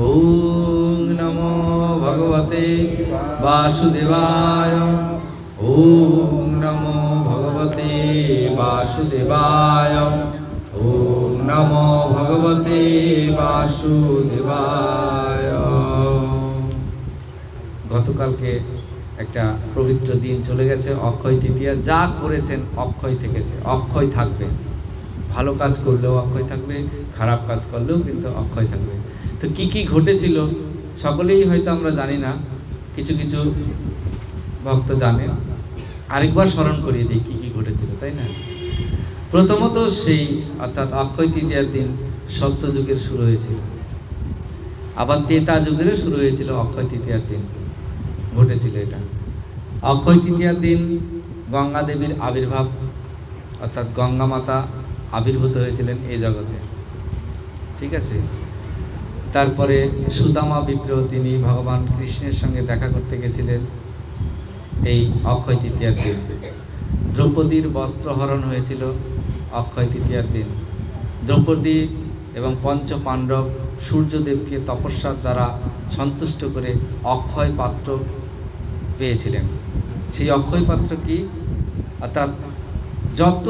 ওম নমো ভগবতে বাসুদেবায় ওম নমো ভগবতে বাসুদেবায় ওম নমো ভগবতে বাসুদেবায় গতকালকে একটা পবিত্র দিন চলে গেছে, অক্ষয় তৃতীয়া। যা করেছেন অক্ষয় থেকেছে, অক্ষয় থাকবে। ভালো কাজ করলেও অক্ষয় থাকবে, খারাপ কাজ করলেও কিন্তু অক্ষয় থাকবে। তো কি কি ঘটেছিল সকলেই হয়তো আমরা জানি না। কিছু কিছু ভক্ত জানে। আরেকবার স্মরণ করিয়ে দিই কি কি ঘটেছিল, তাই না? প্রথমত সেই, অর্থাৎ অক্ষয় তৃতীয়ার দিন সত্যযুগের শুরু হয়েছিল। আবার তেতা যুগেরও শুরু হয়েছিল অক্ষয় তৃতীয়ার দিন। ঘটেছিল এটা। অক্ষয় তৃতীয়ার দিন গঙ্গা দেবীর আবির্ভাব, অর্থাৎ গঙ্গা মাতা আবির্ভূত হয়েছিলেন এই জগতে। ঠিক আছে? তারপরে সুদামা বিপ্র তিনি ভগবান কৃষ্ণের সঙ্গে দেখা করতে গেছিলেন এই অক্ষয় তৃতীয়ার দিন। দ্রৌপদীর বস্ত্রহরণ হয়েছিল অক্ষয় তৃতীয়ার দিন। দ্রৌপদী এবং পঞ্চ পাণ্ডব সূর্যদেবকে তপস্যার দ্বারা সন্তুষ্ট করে অক্ষয় পাত্র পেয়েছিলেন। সেই অক্ষয় পাত্র কি? অর্থাৎ যত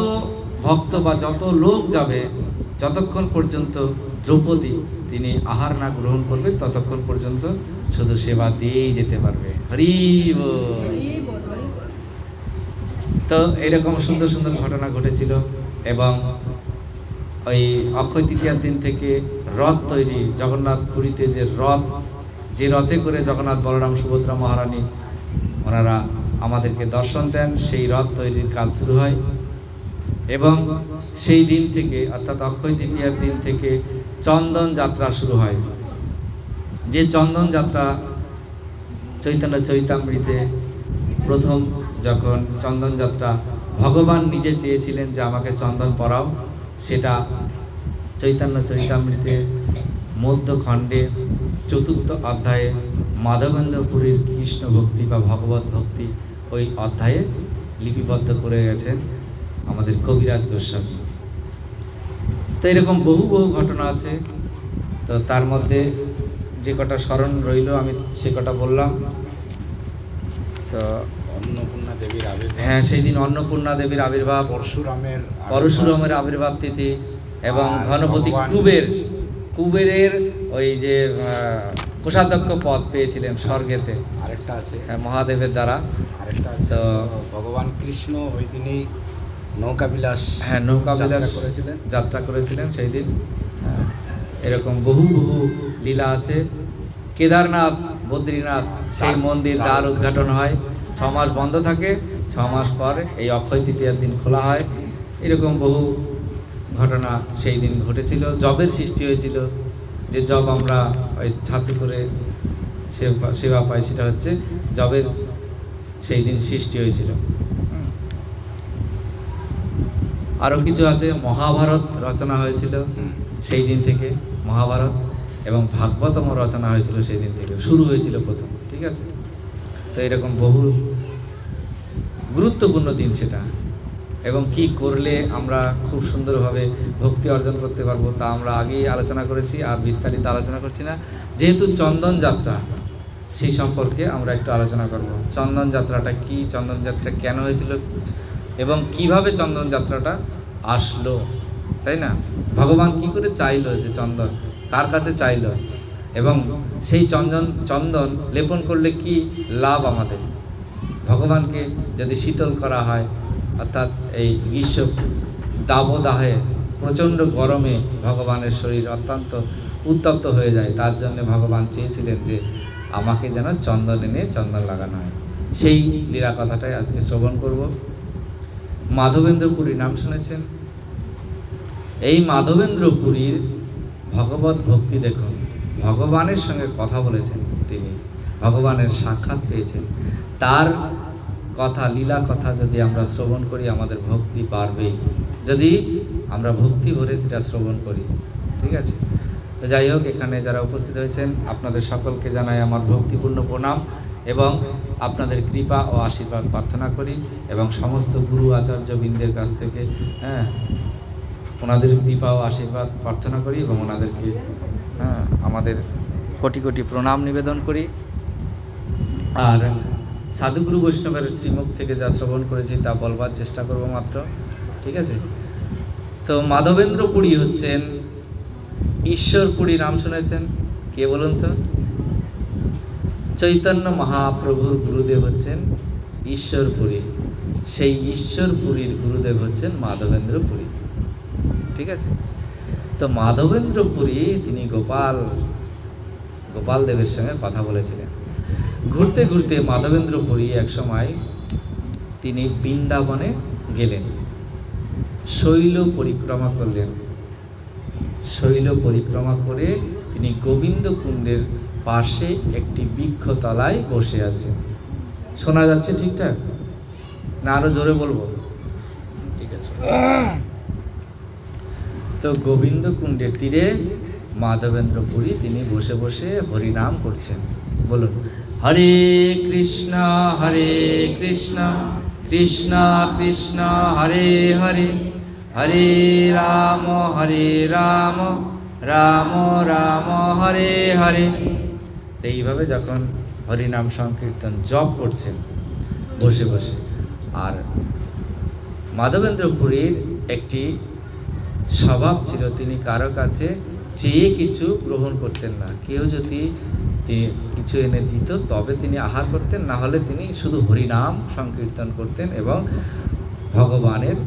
ভক্ত বা যত লোক যাবে, যতক্ষণ পর্যন্ত দ্রৌপদী তিনি আহার না গ্রহণ করবে, ততক্ষণ পর্যন্ত শুধু সেবা দিয়েই যেতে পারবে। হরি তো এরকম সুন্দর সুন্দর ঘটনা ঘটেছিল এবং ওই অক্ষয় তৃতীয়ার দিন থেকে রথ তৈরি, জগন্নাথ পুরীতে যে রথ, যে রথে করে জগন্নাথ বলরাম সুভদ্রা মহারানী ওনারা আমাদেরকে দর্শন দেন, সেই রথ তৈরির কাজ শুরু হয়। এবং সেই দিন থেকে, অর্থাৎ অক্ষয় তৃতীয়ার দিন থেকে চন্দন যাত্রা শুরু হয়। যে চন্দন যাত্রা চৈতন্য চৈতামৃতে প্রথম যখন চন্দন যাত্রা ভগবান নিজে চেয়েছিলেন যে আমাকে চন্দন পরাও, সেটা চৈতন্য চৈতামৃতে মধ্যখণ্ডে চতুর্থ অধ্যায়ে মাধবেন্দ্রপুরীর কৃষ্ণ ভক্তি বা ভগবত ভক্তি ওই অধ্যায়ে লিপিবদ্ধ করে গেছেন আমাদের কবিরাজ গোস্বামী। তো এরকম বহু বহু ঘটনা আছে। তো তার মধ্যে যে কটা স্মরণ রইল আমি সে কটা বললাম। তো অন্নপূর্ণা দেবীর আবির্ভাব। হ্যাঁ সেই দিন অন্নপূর্ণা দেবীর আবির্ভাব পরশুরামের পরশুরামের আবির্ভাব তিথি এবং ধনপতি কুবের কুবেরের ওই যে কোষাধ্যক্ষ পদ পেয়েছিলেন স্বর্গেতে। আরেকটা আছে। হ্যাঁ, মহাদেবের দ্বারা। আরেকটা আছে। তো- ভগবান কৃষ্ণ ওই দিনই নৌকা বিলাস হ্যাঁ নৌকা বিলাস যাত্রা করেছিলেন। যাত্রা করেছিলেন সেই দিন। হ্যাঁ, এরকম বহু বহু লীলা আছে। কেদারনাথ বদ্রীনাথ সেই মন্দির দ্বার দ্বার উদ্ঘাটন হয়। ছ মাস বন্ধ থাকে। ছ মাস পর এই অক্ষয় তৃতীয়ার দিন খোলা হয়। এরকম বহু ঘটনা সেই দিন ঘটেছিল। জবের সৃষ্টি হয়েছিল। যে জব আমরা ওই ছাতু করে সেবা- সেবা পাই সেটা হচ্ছে জবের সেই দিন সৃষ্টি হয়েছিল। আরও কিছু আছে। মহাভারত রচনা হয়েছিল সেই দিন থেকে মহাভারত। এবং ভাগবতম রচনা হয়েছিল সেই দিন থেকে। শুরু হয়েছিল প্রথম ঠিক আছে? তো এরকম বহু গুরুত্বপূর্ণ দিন সেটা। এবং কি করলে আমরা খুব সুন্দরভাবে ভক্তি অর্জন করতে পারব তা আমরা আগেই আলোচনা করেছি আর বিস্তারিত আলোচনা করছি না। যেহেতু চন্দন যাত্রা সেই সম্পর্কে আমরা একটু আলোচনা করব। চন্দন যাত্রাটা কি? চন্দন যাত্রা কেন হয়েছিল? এবং কীভাবে চন্দন যাত্রাটা আসলো, তাই না? ভগবান কি করে চাইলো যে চন্দন, কার কাছে চাইলো? এবং সেই চন্দন চন্দন লেপন করলে কি লাভ আমাদের? ভগবানকে যদি শীতল করা হয়, অর্থাৎ এই গ্রীষ্ম দাবদাহে প্রচণ্ড গরমে ভগবানের শরীর অত্যন্ত উত্তপ্ত হয়ে যায়, তার জন্য ভগবান চেয়েছিলেন যে আমাকে যেন চন্দন এনে চন্দন লাগানো হয়। সেই লীলা কথাটাই আজকে শ্রবণ করব। মাধবেন্দ্রপুরী নাম শুনেছেন? এই মাধবেন্দ্রপুরীর ভগবত ভক্তি দেখুন ভগবানের সঙ্গে কথা বলেছেন তিনি, ভগবানের সাক্ষাৎ পেয়েছেন। তার কথা, লীলা কথা যদি আমরা শ্রবণ করি, আমাদের ভক্তি বাড়বেই যদি আমরা ভক্তি ভরে সেটা শ্রবণ করি, ঠিক আছে? তো যাই হোক, এখানে যারা উপস্থিত হয়েছেন, আপনাদের সকলকে জানাই আমার ভক্তিপূর্ণ প্রণাম এবং আপনাদের কৃপা ও আশীর্বাদ প্রার্থনা করি এবং সমস্ত গুরু আচার্য বৃন্দের কাছ থেকে হ্যাঁ ওনাদের কৃপা ও আশীর্বাদ প্রার্থনা করি এবং ওনাদেরকে হ্যাঁ আমাদের কোটি কোটি প্রণাম নিবেদন করি। আর সাধুগুরু বৈষ্ণবের শ্রীমুখ থেকে যা শ্রবণ করেছি তা বলবার চেষ্টা করব মাত্র, ঠিক আছে? তো মাধবেন্দ্র পুরী হচ্ছেন, ঈশ্বরপুরী নাম শুনেছেন, কে বলুন তো? চৈতন্য মহাপ্রভুর গুরুদেব হচ্ছেন ঈশ্বরপুরী। সেই ঈশ্বরপুরীর গুরুদেব হচ্ছেন মাধবেন্দ্র পুরী ঠিক আছে? তো মাধবেন্দ্র পুরী তিনি গোপাল গোপাল দেবের সঙ্গে কথা বলেছিলেন। ঘুরতে ঘুরতে মাধবেন্দ্র পুরী এক সময় তিনি বৃন্দাবনে গেলেন। শৈল পরিক্রমা করলেন। শৈল পরিক্রমা করে তিনি গোবিন্দ কুণ্ডের পাশে একটি বৃক্ষতলায় বসে আছে। শোনা যাচ্ছে ঠিকঠাক? না, আরও জোরে বলব? ঠিক আছে। তো গোবিন্দ কুণ্ডের তীরে মাধবেন্দ্র পুরী তিনি বসে বসে হরিনাম করছেন। বলুন, হরে কৃষ্ণ হরে কৃষ্ণ কৃষ্ণ কৃষ্ণ, হরে হরে হরে রাম হরে রাম রাম রাম, হরে হরে। তো এইভাবে যখন হরিনাম সংকীর্তন জপ করছেন বসে বসে, আর মাধবেন্দ্র পুরীর একটি স্বভাব ছিল, তিনি কারও কাছে চেয়ে কিছু গ্রহণ করতেন না। কেউ যদি কিছু এনে দিত, তবে তিনি আহার করতেন, না হলে তিনি শুধু হরিনাম সংকীর্তন করতেন এবং ভগবানের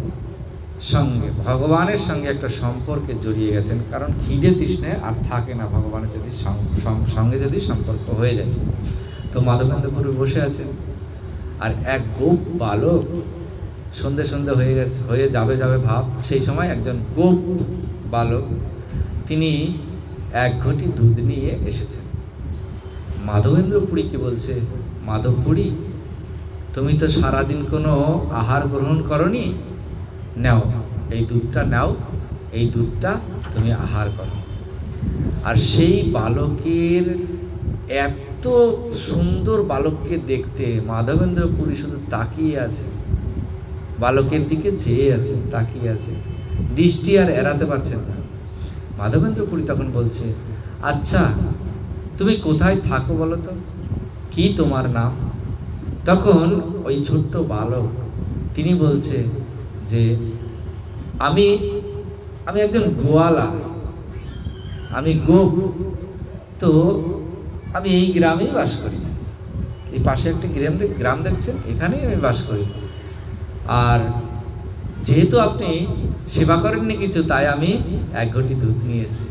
সঙ্গে, ভগবানের সঙ্গে একটা সম্পর্কে জড়িয়ে গেছেন। কারণ খিদে তৃষ্ণে আর থাকে না ভগবানের যদি সঙ্গে যদি সম্পর্ক হয়ে যায়। তো মাধবেন্দ্রপুরে বসে আছেন আর এক গোপ বালক সন্ধে সন্ধে হয়ে গেছে, হয়ে যাবে যাবে ভাব, সেই সময় একজন গোপ বালক, তিনি এক ঘটি দুধ নিয়ে এসেছেন। মাধবেন্দ্র পুরী কি বলছে? মাধব পুরী তুমি তো সারাদিন কোনো আহার গ্রহণ করনি? নাও, এই দুধটা নাও, এই দুধটা তুমি আহার করো। আর সেই বালকের এত সুন্দর বালককে দেখতে মাধবেন্দ্র পুরী শুধু তাকিয়ে আছে। বালকের দিকে চেয়ে আছে, তাকিয়ে আছে। দৃষ্টি আর এড়াতে পারছেন না। মাধবেন্দ্র পুরী তখন বলছে আচ্ছা তুমি কোথায় থাকো বলো তো? কি তোমার নাম? তখন ওই ছোট্ট বালক, তিনি বলছে যে আমি আমি একজন গোয়ালা। আমি গো। তো আমি এই গ্রামেই বাস করি। এই পাশে একটা গ্রাম গ্রাম দেখছেন? এখানেই আমি বাস করি। আর যেহেতু আপনি সেবা করেননি কিছু, তাই আমি এক ঘটি দুধ নিয়ে এসেছি।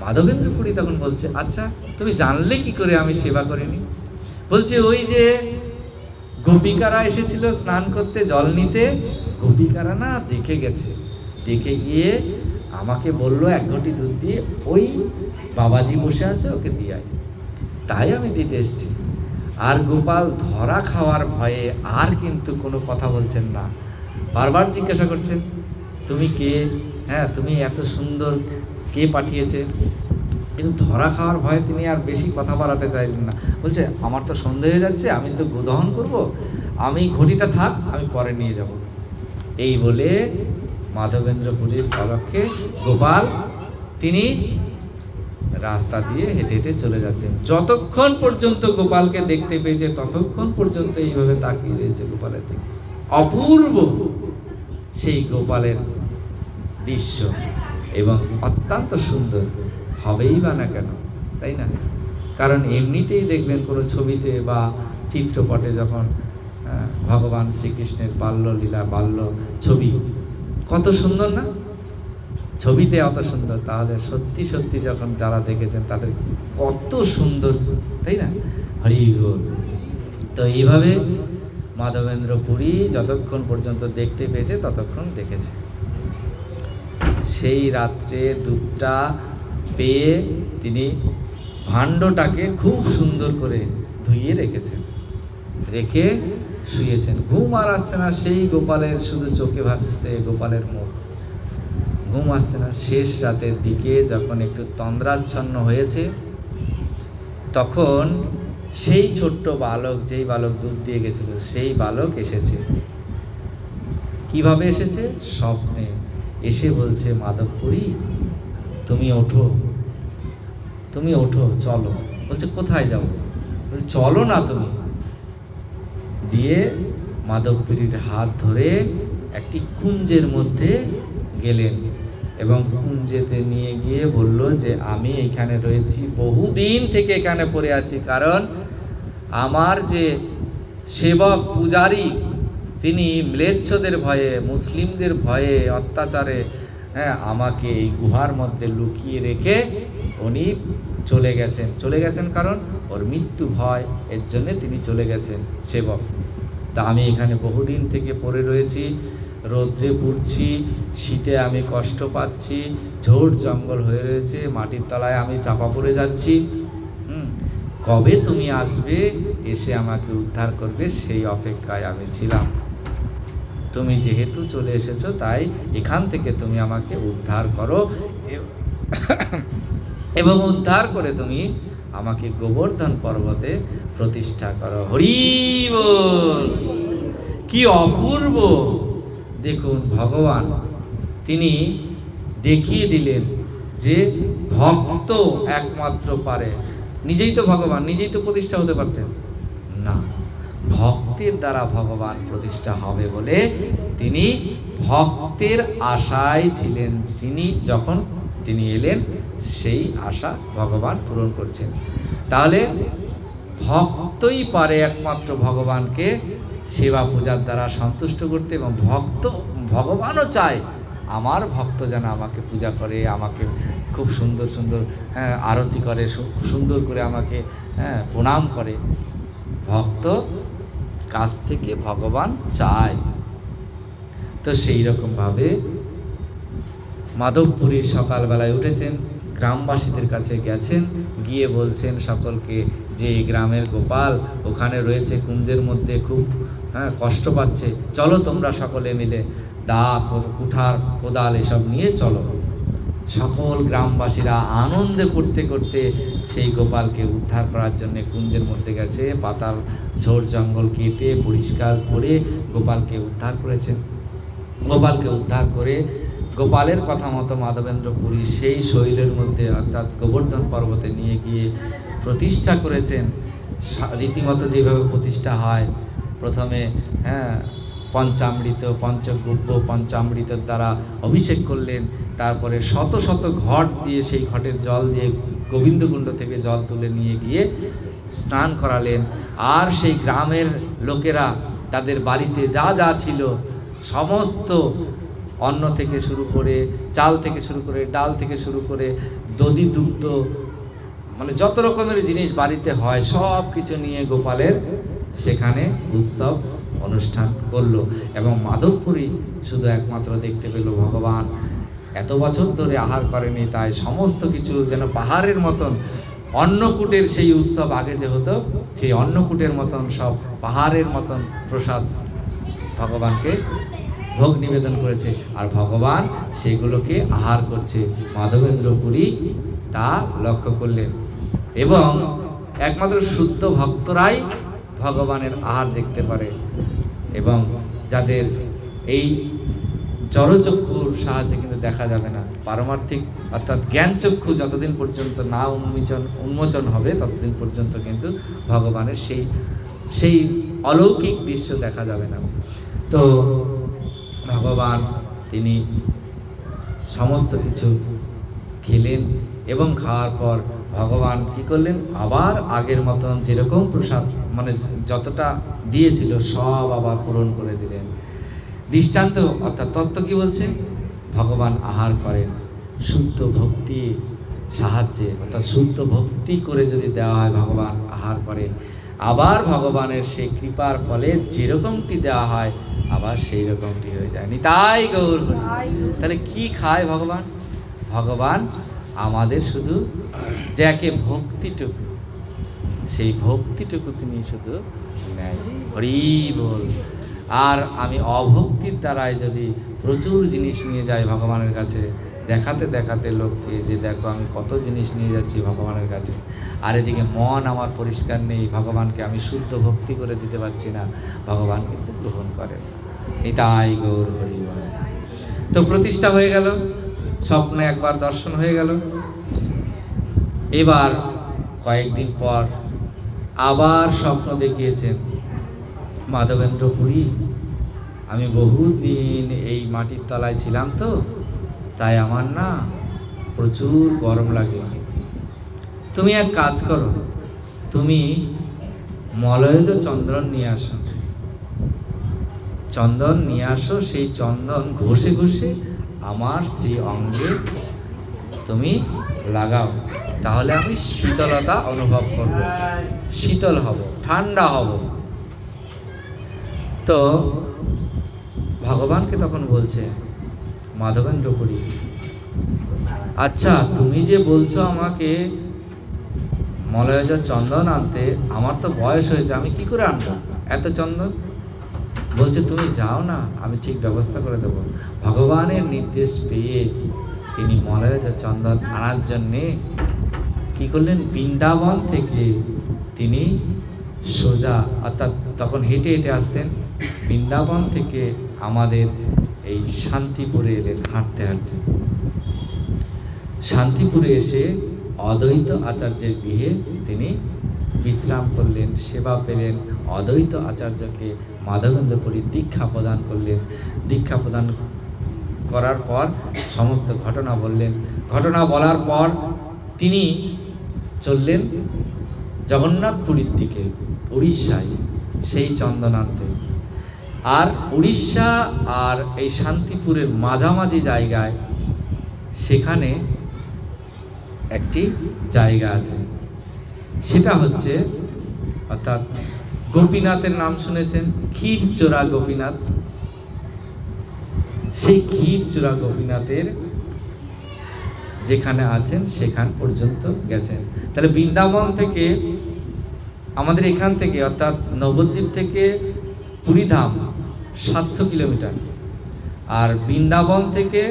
মাধবেন্দ্র পুরী তখন বলছে আচ্ছা তুমি জানলে কি করে আমি সেবা করিনি? বলছে, ওই যে গোপিকারা এসেছিল স্নান করতে, জল নিতে গোপিকারা না দেখে গেছে। দেখে গিয়ে আমাকে বলল, এক ঘটি দুধ দিয়ে ওই বাবাজি বসে আছে, ওকে দিয়ে তাই আমি দিতে এসেছি। আর গোপাল ধরা খাওয়ার ভয়ে আর কিন্তু কোনো কথা বলছেন না। বারবার জিজ্ঞাসা করছেন, তুমি কে? হ্যাঁ তুমি এত সুন্দর কে পাঠিয়েছে? কিন্তু ধরা খাওয়ার ভয়ে তিনি আর বেশি কথা বাড়াতে চাইলেন না। বলছে, আমার তো সন্দেহ হয়ে যাচ্ছে, আমি তো গোদহন করব। আমি ঘটিটা থাক, আমি পরে নিয়ে যাব। এই বলে মাধবেন্দ্রপুরীর পলক্ষে গোপাল, তিনি রাস্তা দিয়ে হেঁটে হেঁটে চলে যাচ্ছেন। যতক্ষণ পর্যন্ত গোপালকে দেখতে পেয়েছে, ততক্ষণ পর্যন্ত এইভাবে তাকিয়ে রয়েছে গোপালের দিকে। অপূর্ব সেই গোপালের দৃশ্য এবং অত্যন্ত সুন্দর। হবেই বা না কেন, তাই না? কারণ এমনিতেই দেখবেন কোনো ছবিতে বা চিত্রপটে যখন ভগবান শ্রীকৃষ্ণের বাল্য লীলা, বাল্য ছবি। কত সুন্দর না? ছবিতে অত সুন্দর। তাহলে সত্যি সত্যি যখন যারা দেখেছেন তাদের কত সুন্দর, তাই না? হরি তো এইভাবে মাধবেন্দ্র পুরী যতক্ষণ পর্যন্ত দেখতে পেয়েছে, ততক্ষণ দেখেছে। সেই রাত্রে দুধটা পেয়ে তিনি ভাণ্ডটাকে খুব সুন্দর করে ধুইয়ে রেখেছেন। রেখে শুয়েছেন। ঘুম আর আসছে না, সেই গোপালের শুধু চোখে ভাসছে গোপালের মুখ। ঘুম আসছে না, শেষ রাতের দিকে যখন একটু তন্দ্রাচ্ছন্ন হয়েছে, তখন সেই ছোট্ট বালক, যেই বালক দুধ দিয়ে গেছিল, সেই বালক এসেছে। কীভাবে এসেছে? স্বপ্নে। এসে বলছে, মাধবপুরী, তুমি ওঠো। তুমি ওঠো, চলো। বলছে, কোথায় যাব? চলো না তুমি। দিয়ে মাধবপুরীর হাত ধরে একটি কুঞ্জের মধ্যে গেলেন এবং কুঞ্জেতে নিয়ে গিয়ে বলল যে, আমি এখানে রয়েছি বহুদিন থেকে এখানে পড়ে আছি। কারণ আমার যে সেবক পূজারী, তিনি ম্লেচ্ছদের ভয়ে, মুসলিমদের ভয়ে অত্যাচারে হ্যাঁ আমাকে এই গুহার মধ্যে লুকিয়ে রেখে উনি চলে গেছেন। চলে গেছেন কারণ ওর মৃত্যু ভয়, এর জন্য তিনি চলে গেছেন সেবক। তা আমি এখানে বহুদিন থেকে পড়ে রয়েছি, রৌদ্রে পুড়ছি, শীতে আমি কষ্ট পাচ্ছি ঝোড় জঙ্গল হয়ে রয়েছে, মাটির তলায় আমি চাপা পড়ে যাচ্ছি। কবে তুমি আসবে এসে আমাকে উদ্ধার করবে সেই অপেক্ষায় আমি ছিলাম। তুমি যেহেতু চলে এসেছ, তাই এখান থেকে তুমি আমাকে উদ্ধার করো। এবং উদ্ধার করে তুমি আমাকে গোবর্ধন পর্বতে প্রতিষ্ঠা করো। হরি বল। কি অপূর্ব। দেখুন, ভগবান, তিনি দেখিয়ে দিলেন যে ভক্ত একমাত্র পারে। নিজেই তো ভগবান, নিজেই তো প্রতিষ্ঠা হতে পারতেন। না, ভক্তের দ্বারা ভগবান প্রতিষ্ঠা হবে বলে তিনি ভক্তের আশায় ছিলেন। যিনি যখন তিনি এলেন সেই আশা ভগবান পূরণ করছেন। তাহলে ভক্তই পারে একমাত্র ভগবানকে সেবা পূজার দ্বারা সন্তুষ্ট করতে এবং ভক্ত ভগবানও চায় আমার ভক্ত যেন আমাকে পূজা করে আমাকে খুব সুন্দর সুন্দর হ্যাঁ, আরতি করে সুন্দর করে আমাকে হ্যাঁ, প্রণাম করে। ভক্ত কাছ থেকে ভগবান চায়। তো সেই রকমভাবে মাধবপুরীর সকালবেলায় উঠেছেন, গ্রামবাসীদের কাছে গেছেন, গিয়ে বলছেন সকলকে যে এই গ্রামের গোপাল, ওখানে রয়েছে, কুঞ্জের মধ্যে খুব হ্যাঁ কষ্ট পাচ্ছে, চলো তোমরা সকলে মিলে, দা কুঠার, কোদাল এসব নিয়ে চলো। সকল গ্রামবাসীরা আনন্দে করতে করতে সেই গোপালকে উদ্ধার করার জন্য কুঞ্জের মধ্যে গেছে, পাতাল ঝোড় জঙ্গল কেটে, পরিষ্কার করে গোপালকে উদ্ধার করেছেন। গোপালকে উদ্ধার করে গোপালের কথা মতো মাধবেন্দ্র পুরী সেই শৈলের মধ্যে অর্থাৎ গোবর্ধন পর্বতে নিয়ে গিয়ে প্রতিষ্ঠা করেছেন। রীতিমতো যেভাবে প্রতিষ্ঠা হয়, প্রথমে হ্যাঁ পঞ্চামৃত, পঞ্চগুব্য, পঞ্চামৃতের দ্বারা অভিষেক করলেন, তারপরে শত শত ঘট দিয়ে সেই ঘটের জল দিয়ে গোবিন্দকুণ্ড থেকে জল তুলে নিয়ে গিয়ে স্নান করালেন। আর সেই গ্রামের লোকেরা তাদের বাড়িতে যা যা ছিল, সমস্ত অন্ন থেকে শুরু করে, চাল থেকে শুরু করে, ডাল থেকে শুরু করে, দধি, দুগ্ধ মানে যত রকমের জিনিস বাড়িতে হয়, সব কিছু নিয়ে গোপালের সেখানে উৎসব অনুষ্ঠান করল। এবং মাধবপুরী শুধু একমাত্র দেখতে পেল ভগবান। এত বছর ধরে আহার করেনি, তাই সমস্ত কিছু যেন পাহাড়ের মতন, অন্নকূটের সেই উৎসব আগে যে হতো, সেই অন্নকূটের মতন সব পাহাড়ের মতন প্রসাদ ভগবানকে ভোগ নিবেদন করেছে। আর ভগবান সেগুলোকে আহার করছে। মাধবেন্দ্র পুরী তা লক্ষ্য করলেন। এবং একমাত্র শুদ্ধ ভক্তরাই ভগবানের আহার দেখতে পারে। এবং যাদের এই জড়চক্ষুর সাহায্যে কিন্তু দেখা যাবে না। পারমার্থিক অর্থাৎ জ্ঞানচক্ষু যতদিন পর্যন্ত না উন্মোচন উন্মোচন হবে, ততদিন পর্যন্ত কিন্তু ভগবানের সেই সেই অলৌকিক দৃশ্য দেখা যাবে না। তো ভগবান, তিনি সমস্ত কিছু খেলেন এবং খাওয়ার পর ভগবান কি করলেন? আবার আগের মতন যেরকম প্রসাদ মানে যতটা দিয়েছিল, সব আবার পূরণ করে দিলেন। দৃষ্টান্ত, অর্থাৎ তত্ত্ব কি বলছে? ভগবান আহার করেন, শুদ্ধ ভক্তি সাহায্যে, অর্থাৎ শুদ্ধ ভক্তি করে যদি দেওয়া হয়, ভগবান আহার করেন। আবার ভগবানের সেই কৃপার ফলে যেরকমটি দেওয়া হয় আবার সেই রকমটি হয়ে যায়নি তাই গৌর। তাহলে কি খায় ভগবান? ভগবান আমাদের শুধু দেখে ভক্তিটুকু। সেই ভক্তিটুকু তিনি শুধু নেয়। হরি বল। আর আমি অভক্তির দ্বারায় যদি প্রচুর জিনিস নিয়ে যাই ভগবানের কাছে দেখাতে দেখাতে লোককে যে দেখো আমি কত জিনিস নিয়ে যাচ্ছি ভগবানের কাছে। আর এদিকে মন আমার পরিষ্কার নেই ভগবানকে আমি শুদ্ধ ভক্তি করে দিতে পারছি না। ভগবান কিন্তু গ্রহণ করেন নিতাই গৌর হরি তো প্রতিষ্ঠা হয়ে গেল, স্বপ্নে একবার দর্শন হয়ে গেল। এবার কয়েকদিন পর আবার স্বপ্ন দেখিয়েছেন মাধবেন্দ্র পুরী। আমি বহুদিন এই মাটির তলায় ছিলাম তো, তাই আমার না প্রচুর গরম লাগে। তুমি এক কাজ করো, তুমি মলয়জ চন্দ্রন নিয়ে আসো। চন্দন নিয়ে আসো, সেই চন্দন ঘষে ঘষে আমার সেই অঙ্গে তুমি লাগাও। তাহলে আমি শীতলতা অনুভব করব। শীতল হব, ঠান্ডা হব। তো ভগবানকে তখন বলছে মাধবেন্দ্র পুরী আচ্ছা তুমি যে বলছো আমাকে মলয়জ চন্দন আনতে, আমার তো বয়স হয়েছে, আমি কি করে আনব? এত চন্দন? বলছে, তুমি যাও না, আমি ঠিক ব্যবস্থা করে দেবো। ভগবানের নির্দেশ পেয়ে তিনি মলয়জ চন্দন আনার জন্যে কি করলেন? বৃন্দাবন থেকে তিনি সোজা, অর্থাৎ তখন হেঁটে হেঁটে আসতেন, বৃন্দাবন থেকে আমাদের এই শান্তিপুরে এলেন, হাঁটতে হাঁটতে। শান্তিপুরে এসে অদ্বৈত আচার্যের গৃহে তিনি বিশ্রাম করলেন, সেবা পেলেন, অদ্বৈত আচার্যকে মাধবেন্দ্রপুরী দীক্ষা প্রদান করলেন। দীক্ষা প্রদান করার পর সমস্ত ঘটনা বললেন। ঘটনা বলার পর তিনি চললেন জগন্নাথপুরীর দিকে, উড়িষ্যায়, সেই চন্দন আনতে আর উড়িষ্যা আর এই শান্তিপুরের মাঝামাঝি জায়গায়, সেখানে একটি জায়গা আছে। সেটা হচ্ছে, অর্থাৎ গোপীনাথের নাম শুনেছেন ক্ষীর চোরা গোপীনাথ। সেই ক্ষীর চোরা গোপীনাথের যেখানে আছেন, সেখান পর্যন্ত গেছেন। তাহলে বৃন্দাবন থেকে, আমাদের এখান থেকে, অর্থাৎ নবদ্বীপ থেকে পুরীধাম সাতশো কিলোমিটার। আর বৃন্দাবন থেকে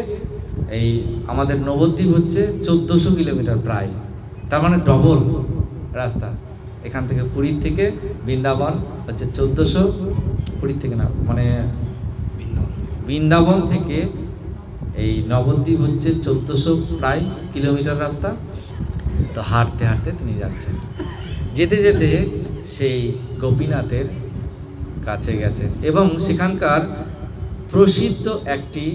এই আমাদের নবদ্বীপ হচ্ছে চোদ্দোশো কিলোমিটার প্রায়। তার মানে ডবল রাস্তা। এখান থেকে পুরীর থেকে বৃন্দাবন, হচ্ছে চোদ্দোশো পুরীর থেকে না মানে বৃন্দাবন থেকে এই নবদ্বীপ হচ্ছে চোদ্দোশো প্রায় কিলোমিটার রাস্তা। তো হাঁটতে হাঁটতে তিনি যাচ্ছেন। যেতে যেতে সেই গোপীনাথের কাছে গেছেন এবং সেখানকার প্রসিদ্ধ একটি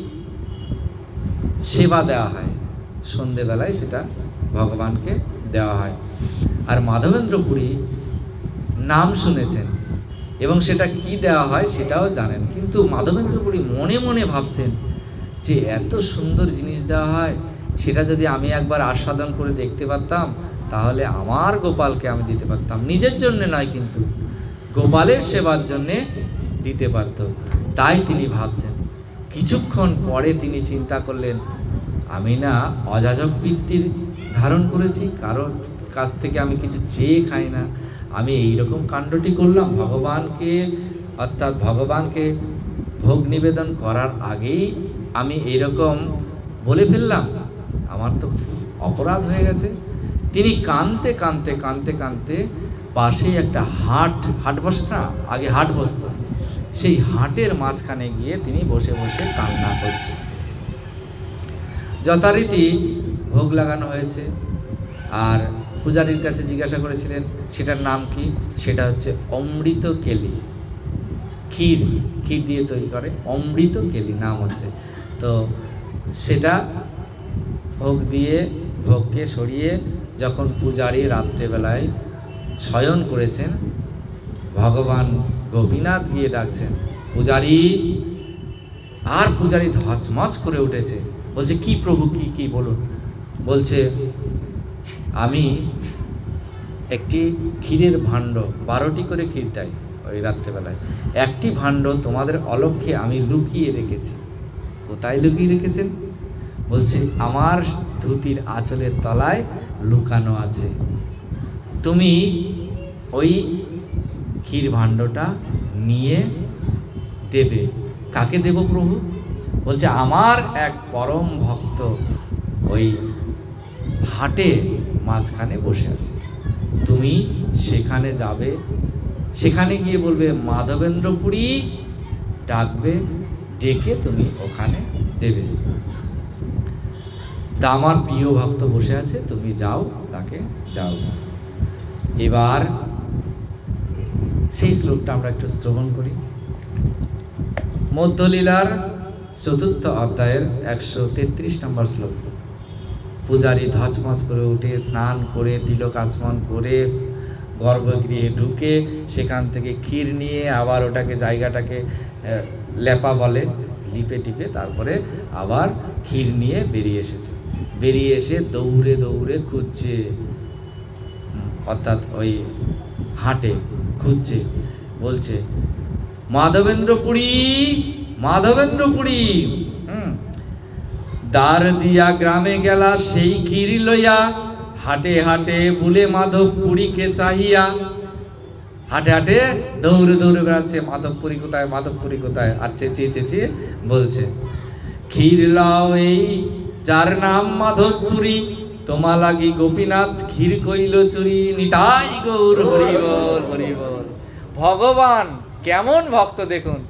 সেবা দেওয়া হয়। সন্ধেবেলায় সেটা ভগবানকে দেওয়া হয়। আর মাধবেন্দ্রপুরী নাম শুনেছেন এবং সেটা কি দেওয়া হয় সেটাও জানেন। কিন্তু মাধবেন্দ্রপুরী মনে মনে ভাবছেন যে এত সুন্দর জিনিস দেওয়া হয়, সেটা যদি আমি একবার আস্বাদন করে দেখতে পারতাম, তাহলে আমার গোপালকে আমি দিতে পারতাম। নিজের জন্য নয় কিন্তু, গোপালের সেবার জন্যে দিতে পারত। তাই তিনি ভাবছেন। কিছুক্ষণ পরে তিনি চিন্তা করলেন, আমি না অযাজক বৃত্তির ধারণ করেছি কারোর কাছ থেকে আমি কিছু চেয়ে খাই না। আমি এই রকম কাণ্ডটি করলাম, ভগবানকে, অর্থাৎ ভগবানকে ভোগ নিবেদন করার আগেই আমি এরকম বলে ফেললাম। আমার তো অপরাধ হয়ে গেছে। তিনি কানতে কানতে কানতে কানতে পাশেই একটা হাট হাট বসত না, আগে হাট বসত। সেই হাটের মাঝখানে গিয়ে তিনি বসে বসে কান্না করছে। যথারীতি ভোগ লাগানো হয়েছে। আর পূজারীর কাছে জিজ্ঞাসা করেছিলেন, সেটার নাম কি? সেটা হচ্ছে অমৃত কেলি। ক্ষীর। ক্ষীর দিয়ে তৈরি করে অমৃত কেলি, নাম হচ্ছে। তো সেটা ভোগ দিয়ে, ভোগকে সরিয়ে যখন পূজারী রাত্রেবেলায় শয়ন করেছেন, ভগবান গোপীনাথ গিয়ে ডাকছেন, পূজারী, আর পূজারী ধসমস করে উঠেছে। বলছে, কি প্রভু, কি কি বলুন? বলছে, আমি একটি ক্ষীরের ভাণ্ড, বারোটি করে ক্ষীর দেয় ওই রাত্রেবেলায়। একটি ভাণ্ড তোমাদের অলক্ষ্যে আমি লুকিয়ে রেখেছি। কোথায় লুকিয়ে রেখেছেন? বলছে, আমার ধুতির আঁচলের তলায় লুকানো আছে। তুমি ওই ক্ষীর ভাণ্ডটা নিয়ে দেবে। কাকে দেব প্রভু? বলছে, আমার এক পরম ভক্ত ওই হাটে মাঝখানে বসে আছে। তুমি সেখানে যাবে। সেখানে গিয়ে বলবে, মাধবেন্দ্রপুরী ডাকবে, ডেকে তুমি ওখানে দেবে। তা আমার প্রিয় ভক্ত বসে আছে, তুমি যাও, তাকে যাও এবার সেই শ্লোকটা আমরা একটু শ্রবণ করি। মধ্যলীলার চতুর্থ অধ্যায়ের একশো তেত্রিশ নম্বর শ্লোক। পূজারি ধচমচ করে উঠে, স্নান করে, তিলক আচমন করে গর্ভগৃহে ঢুকে সেখান থেকে ক্ষীর নিয়ে আবার ওটাকে জায়গাটাকে লেপা বলে, লিপে টিপে তারপরে আবার ক্ষীর নিয়ে বেরিয়ে এসেছে। বেরিয়ে এসে দৌড়ে দৌড়ে খুঁজছে, অর্থাৎ ওই হাটে খুঁজছে, বলছে, মাধবেন্দ্রপুরী মাধবেন্দ্রপুরী। দ্বার দিয়া গ্রামে গেলা সেই ক্ষীর লইয়া হাটে হাটে বুলে মাধব পুরীকে চাহিয়া, হাটে হাটে দৌড়ে দৌড়ে বেড়াচ্ছে, মাধবপুরী কোথায় মাধবপুরী কোথায়? আর চেঁচিয়ে চেঁচিয়ে বলছে, ক্ষীর লাও এই, যার নাম মাধবপুরী তোমা লাগি গোপীনাথ ক্ষীর কইল চুরি, নিতাই গৌর হরিবল হরিবল। ভগবান, কেমন ভক্ত দেখুন।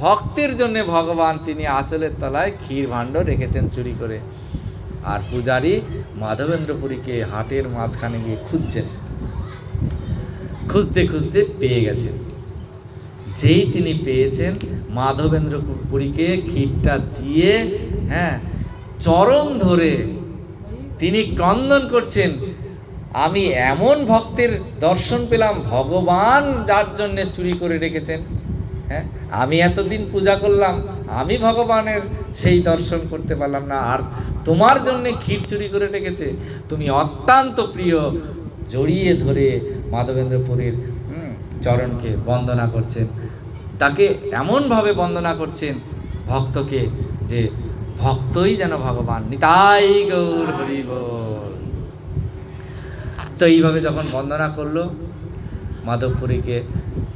ভক্তের জন্য ভগবান তিনি আঁচলের তলায় ক্ষীর ভাণ্ড রেখেছেন চুরি করে। আর পূজারী মাধবেন্দ্রপুরীকে হাটের মাঝখানে গিয়ে খুঁজছেন। খুঁজতে খুঁজতে পেয়ে গেছেন। যেই তিনি পেয়েছেন মাধবেন্দ্র পুরীকে ক্ষীরটা দিয়ে হ্যাঁ চরণ ধরে তিনি ক্রন্দন করছেন, আমি এমন ভক্তের দর্শন পেলাম, ভগবান যার জন্যে চুরি করে রেখেছেন। হ্যাঁ আমি এতদিন পূজা করলাম, আমি ভগবানের সেই দর্শন করতে পারলাম না। আর তোমার জন্যে ক্ষীর চুরি করে রেখেছে। তুমি অত্যন্ত প্রিয় জড়িয়ে ধরে মাধবেন্দ্রপুরীর চরণকে বন্দনা করছেন। তাকে এমনভাবে বন্দনা করছেন ভক্তকে যে ভক্তই যেন ভগবান, নিতাই গৌর হরি বল। তো এইভাবে যখন বন্দনা করল, মাধবপুরীকে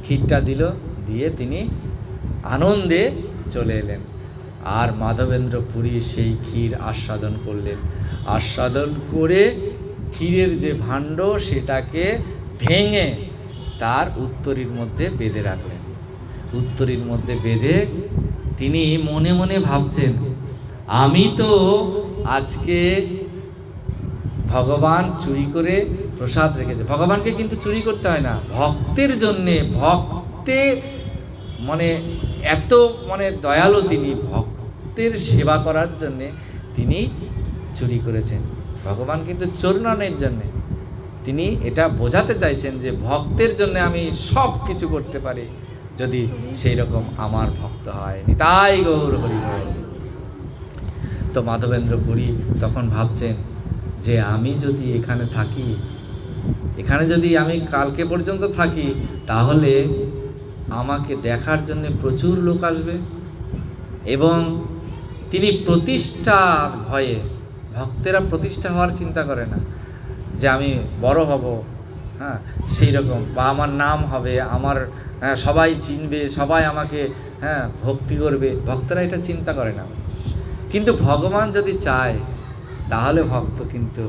ক্ষীরটা দিল, দিয়ে তিনি আনন্দে চলে এলেন। আর মাধবেন্দ্র পুরী সেই ক্ষীর আস্বাদন করলেন। আস্বাদন করে ক্ষীরের যে ভাণ্ড, সেটাকে ভেঙে তার উত্তরীর মধ্যে বেঁধে রাখলেন। উত্তরীর মধ্যে বেঁধে তিনি মনে মনে ভাবছেন, আমি তো আজকে ভগবান চুরি করে প্রসাদ রেখেছে। ভগবানকে কিন্তু চুরি করতে হয় না। ভক্তের জন্যে, ভক্তে মানে এত মানে দয়ালু তিনি, ভক্তের সেবা করার জন্যে তিনি চুরি করেছেন। ভগবান কিন্তু চোরনানের জন্যে। তিনি এটা বোঝাতে চাইছেন যে ভক্তের জন্য আমি সব কিছু করতে পারি, যদি সেই রকম আমার ভক্ত হয়। তাই গৌর হরি। তো মাধবেন্দ্র পুরী তখন ভাবছেন যে আমি যদি এখানে থাকি, এখানে যদি আমি কালকে পর্যন্ত থাকি, তাহলে আমাকে দেখার জন্য প্রচুর লোক আসবে এবং তিনি প্রতিষ্ঠার ভয়ে ভক্তেরা প্রতিষ্ঠা হওয়ার চিন্তা করে না যে আমি বড় হব হ্যাঁ সেই রকম বা আমার নাম হবে আমার হ্যাঁ, সবাই চিনবে সবাই আমাকে হ্যাঁ ভক্তি করবে। ভক্তরা এটা চিন্তা করে না। কিন্তু ভগবান যদি চায় তাহলে ভক্ত কিন্তু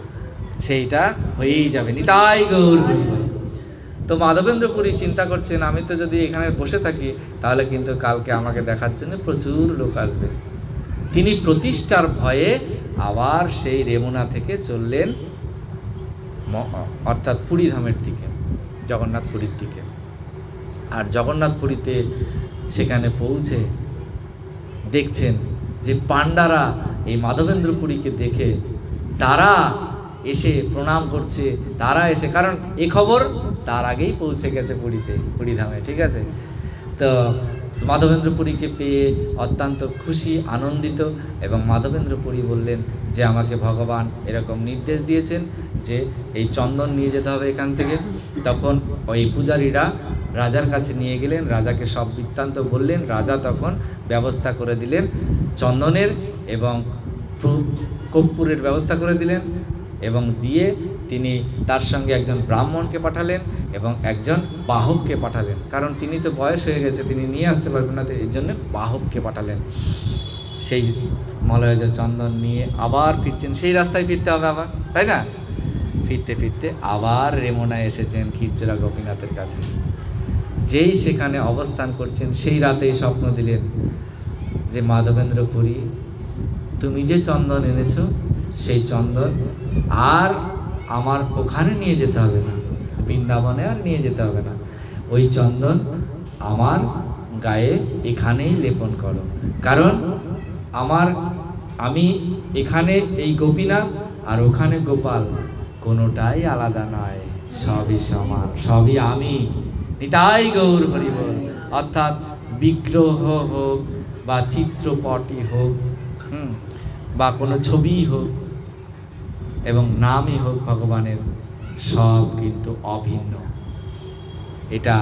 সেইটা হয়েই যাবে। নিতাই গৌর। তো মাধবেন্দ্র পুরী চিন্তা করছেন, আমি তো যদি এখানে বসে থাকি, তাহলে কিন্তু কালকে আমাকে দেখার জন্য প্রচুর লোক আসবে। তিনি প্রতিষ্ঠার ভয়ে আবার সেই রেমুনা থেকে চললেন অর্থাৎ পুরীধামের দিকে, জগন্নাথ পুরীর দিকে। আর জগন্নাথ পুরীতে সেখানে পৌঁছে দেখছেন যে পাণ্ডারা এই মাধবেন্দ্রপুরীকে দেখে, তারা এসে প্রণাম করছে, তারা এসে, কারণ এ খবর তার আগেই পৌঁছে গেছে পুরীতে, পুরীধামে, ঠিক আছে? তো মাধবেন্দ্রপুরীকে পেয়ে অত্যন্ত খুশি, আনন্দিত এবং মাধবেন্দ্রপুরী বললেন যে আমাকে ভগবান এরকম নির্দেশ দিয়েছেন যে এই চন্দন নিয়ে যেতে হবে এখান থেকে। তখন ওই পূজারীরা রাজার কাছে নিয়ে গেলেন, রাজাকে সব বৃত্তান্ত বললেন, রাজা তখন ব্যবস্থা করে দিলেন চন্দনের এবং প্র- কর্পূরের ব্যবস্থা করে দিলেন এবং দিয়ে তিনি তার সঙ্গে একজন ব্রাহ্মণকে পাঠালেন এবং একজন বাহককে পাঠালেন। কারণ তিনি তো বয়স হয়ে গেছে, তিনি নিয়ে আসতে পারবেন না এই জন্য বাহককে পাঠালেন। সেই মলয়জ চন্দন নিয়ে আবার ফিরছেন। সেই রাস্তায় ফিরতে হবে আবার, তাই না? ফিরতে ফিরতে আবার রেমোনা এসেছেন ক্ষীরচোরা গোপীনাথের কাছে। যেই সেখানে অবস্থান করছেন, সেই রাতেই স্বপ্ন দিলেন যে মাধবেন্দ্র পুরী তুমি যে চন্দন এনেছো, সেই চন্দন আর আমার ওখানে নিয়ে যেতে হবে না, বৃন্দাবনে আর নিয়ে যেতে হবে না। ওই চন্দন আমার গায়ে এখানেই লেপন করো। কারণ আমার, আমি এখানে এই গোপীনাথ আর ওখানে গোপাল কোনোটাই আলাদা নয়, সবই সমান, সবই আমি। নিতাই গৌর হরিবল, অর্থাৎ বিগ্রহ হোক বা চিত্রপটই হোক বা কোনো ছবিই হোক এবং নামই হোক ভগবানের, সব কিন্তু অভিন্ন। এটা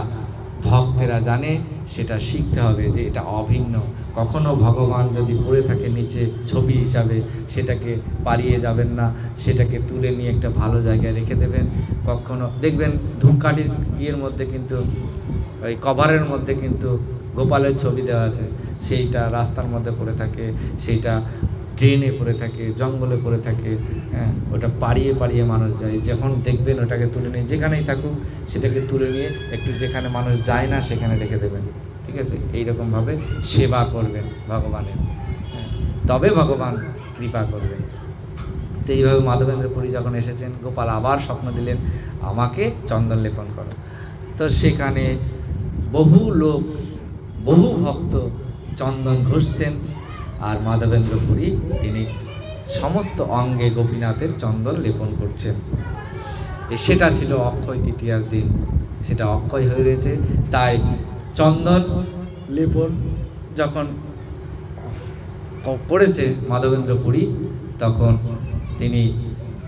ভক্তেরা জানে, সেটা শিখতে হবে যে এটা অভিন্ন। কখনো ভগবান যদি পড়ে থাকে নিচে ছবি হিসাবে, সেটাকে পালিয়ে যাবেন না, সেটাকে তুলে নিয়ে একটা ভালো জায়গায় রেখে দেবেন। কখনো দেখবেন ধূপকাঠির ইয়ের মধ্যে কিন্তু, ওই কভারের মধ্যে কিন্তু গোপালের ছবি দেওয়া আছে। সেইটা রাস্তার মধ্যে পড়ে থাকে, সেইটা ট্রেনে পড়ে থাকে জঙ্গলে পড়ে থাকে হ্যাঁ ওটা পাড়িয়ে পাড়িয়ে মানুষ যায়। যখন দেখবেন ওটাকে তুলে নিয়ে যেখানেই থাকুক সেটাকে তুলে নিয়ে একটু যেখানে মানুষ যায় না সেখানে রেখে দেবেন। ঠিক আছে? এইরকমভাবে সেবা করবেন ভগবানের। হ্যাঁ, তবে ভগবান কৃপা করবেন। তো এইভাবে মাধবেন্দ্র পুরী যখন এসেছেন গোপাল আবার স্বপ্ন দিলেন আমাকে চন্দন লেপন করো। তো সেখানে বহু লোক বহু ভক্ত চন্দন ঘষছেন। আর মাধবেন্দ্র পুরী তিনি সমস্ত অঙ্গে গোপীনাথের চন্দন লেপন করছেন। সেটা ছিল অক্ষয় তৃতীয়ার দিন। সেটা অক্ষয় হয়ে রয়েছে। তাই চন্দন লেপন যখন করেছে মাধবেন্দ্র পুরী তখন তিনি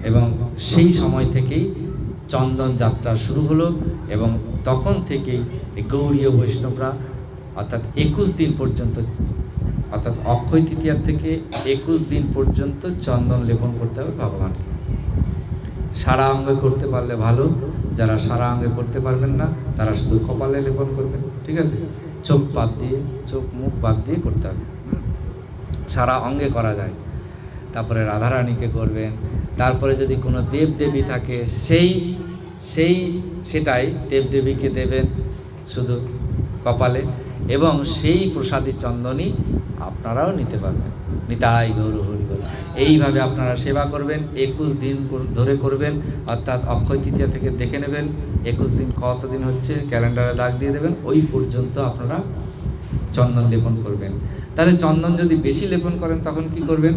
এবং সেই সময় থেকেই চন্দন যাত্রা শুরু হলো এবং তখন থেকেই গৌরীয় বৈষ্ণবরা অর্থাৎ একুশ দিন পর্যন্ত অর্থাৎ অক্ষয় তৃতীয়ার থেকে একুশ দিন পর্যন্ত চন্দন লেপন করতে হবে ভগবানকে। সারা অঙ্গে করতে পারলে ভালো, যারা সারা অঙ্গে করতে পারবেন না, তারা শুধু কপালে লেপন করবেন, ঠিক আছে? চোখ বাদ দিয়ে, চোখ মুখ বাদ দিয়ে করতে হবে। সারা অঙ্গে করা যায়। তারপরে রাধারানীকে করবেন, তারপরে যদি কোনো দেব দেবী থাকে, সেই সেই সেটাই দেবদেবীকে দেবেন শুধু কপালে। এবং সেই প্রসাদী চন্দনই আপনারাও নিতে পারবেন। নিতাই গৌর হরি এইভাবে আপনারা সেবা করবেন, একুশ দিন ধরে করবেন, অর্থাৎ অক্ষয় তৃতীয়া থেকে দেখে নেবেন, একুশ দিন কত দিন হচ্ছে, ক্যালেন্ডারে দাগ দিয়ে দেবেন, ওই পর্যন্ত আপনারা চন্দন লেপন করবেন। তাহলে চন্দন যদি বেশি লেপন করেন তখন কি করবেন?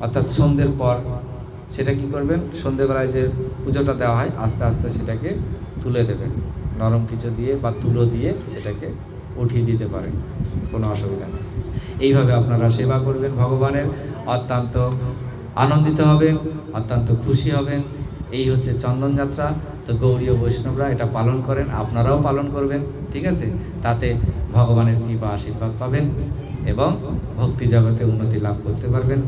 অর্থাৎ সন্ধ্যের পর সেটা কি করবেন? সন্ধ্যেবেলায় যে পুজোটা দেওয়া হয়, আস্তে আস্তে সেটাকে তুলে দেবেন। নরম কিছু দিয়ে বা তুলো দিয়ে সেটাকে উঠিয়ে দিতে পারেন কোনো অসুবিধা নেই। এইভাবে আপনারা সেবা করবেন ভগবানের, অত্যন্ত আনন্দিত হবেন, অত্যন্ত খুশি হবেন। এই হচ্ছে চন্দন যাত্রা। তো গৌরীয় বৈষ্ণবরা এটা পালন করেন, আপনারাও পালন করবেন, ঠিক আছে? তাতে ভগবানের কৃপা আশীর্বাদ পাবেন এবং ভক্তি জগতে উন্নতি লাভ করতে পারবেন।